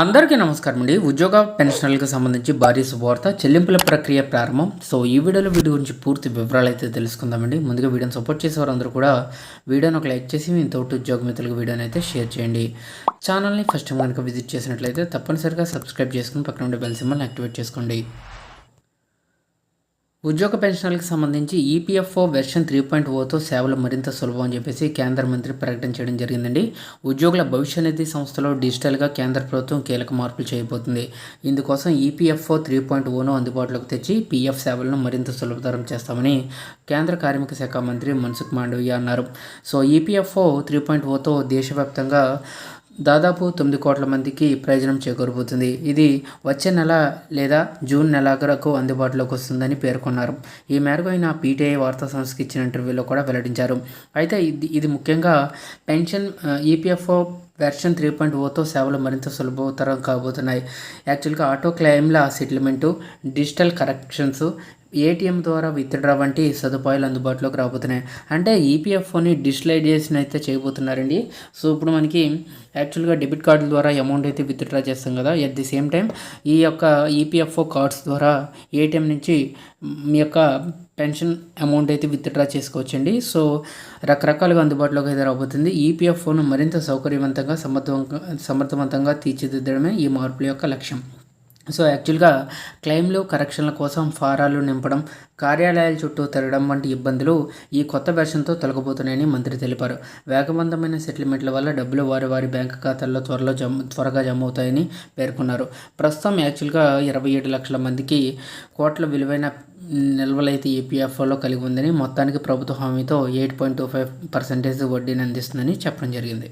అందరికీ నమస్కారం అండి. ఉద్యోగ పెన్షన్లకు సంబంధించి భారీ శుభవార్త చెల్లింపుల ప్రక్రియ ప్రారంభం. సో ఈ వీడియోలో వీడియో గురించి పూర్తి వివరాలు అయితే తెలుసుకుందామండి. ముందుగా వీడియోని సపోర్ట్ చేసేవారు కూడా వీడియోని ఒక లైక్ చేసి మీ తోటి ఉద్యోగ మిత్రులకు వీడియోని అయితే షేర్ చేయండి. ఛానల్ని ఫస్ట్ టైం కనుక విజిట్ చేసినట్లయితే తప్పనిసరిగా సబ్స్క్రైబ్ చేసుకుని పక్కన ఉండే బెల్ సింబల్ని యాక్టివేట్ చేసుకోండి. ఉద్యోగ పెన్షన్లకు సంబంధించి ఈపీఎఫ్ఓ వెర్షన్ త్రీ పాయింట్ ఓతో సేవలు మరింత సులభం అని చెప్పేసి కేంద్ర మంత్రి ప్రకటన చేయడం జరిగిందండి. ఉద్యోగుల భవిష్య నిధి సంస్థలో డిజిటల్గా కేంద్ర ప్రభుత్వం కీలక మార్పులు చేయబోతుంది. ఇందుకోసం ఈపీఎఫ్ఓ త్రీ పాయింట్ ఓను అందుబాటులోకి తెచ్చి పీఎఫ్ సేవలను మరింత సులభతరం చేస్తామని కేంద్ర కార్మిక శాఖ మంత్రి మన్సుఖ్ మాండవీయ అన్నారు. సో ఈపీఎఫ్ఓ త్రీ పాయింట్ ఓతో దేశవ్యాప్తంగా దాదాపు తొమ్మిది కోట్ల మందికి ప్రయోజనం చేకూరబోతుంది. ఇది వచ్చే నెల లేదా జూన్ నెలాఖరకు అందుబాటులోకి వస్తుందని పేర్కొన్నారు. ఈ మేరకు ఆయన పీటీఐ వార్తా సంస్థకి ఇచ్చిన ఇంటర్వ్యూలో కూడా వెల్లడించారు. అయితే ఇది ఇది ముఖ్యంగా pension EPFO version three point ఓతో సేవలు మరింత సులభతరం కాబోతున్నాయి. యాక్చువల్గా ఆటో క్లెయిమ్ల సెటిల్మెంటు డిజిటల్ కరెక్షన్స్ ఏటీఎం ద్వారా విత్డ్రా వంటి సదుపాయాలు అందుబాటులోకి రాబోతున్నాయి. అంటే ఈపీఎఫ్ఓని డిజిటలైజేషన్ అయితే చేయబోతున్నారండి. సో ఇప్పుడు మనకి యాక్చువల్గా డెబిట్ కార్డుల ద్వారా అమౌంట్ అయితే విత్డ్రా చేస్తాం కదా. ఎట్ ది సేమ్ టైం ఈ యొక్క ఈపీఎఫ్ఓ కార్డ్స్ ద్వారా ఏటీఎం నుంచి మీ యొక్క పెన్షన్ అమౌంట్ అయితే విత్డ్రా చేసుకోవచ్చండి. సో రకరకాలుగా అందుబాటులోకి అయితే రాబోతుంది. ఈపీఎఫ్ఓను మరింత సౌకర్యవంతంగా సమర్థవంతంగా సమర్థవంతంగా తీర్చిదిద్దడమే ఈ మార్పుల యొక్క లక్ష్యం. సో యాక్చువల్గా క్లెయిమ్లు కరెక్షన్ల కోసం ఫారాలు నింపడం కార్యాలయాల చుట్టూ తిరగడం వంటి ఇబ్బందులు ఈ కొత్త వెర్షన్తో తొలగబోతున్నాయని మంత్రి తెలిపారు. వేగవంతమైన సెటిల్మెంట్ల వల్ల డబ్బులు వారి వారి బ్యాంక్ ఖాతాల్లో త్వరలో జమ త్వరగా జమ అవుతాయని పేర్కొన్నారు. ప్రస్తుతం యాక్చువల్గా ఇరవై ఏడు లక్షల మందికి కోట్ల విలువైన నిల్వలైతే ఈపీఎఫ్ఓలో కలిగి ఉందని మొత్తానికి ప్రభుత్వ హామీతో eight point two five percentage వడ్డీని అందిస్తుందని చెప్పడం జరిగింది.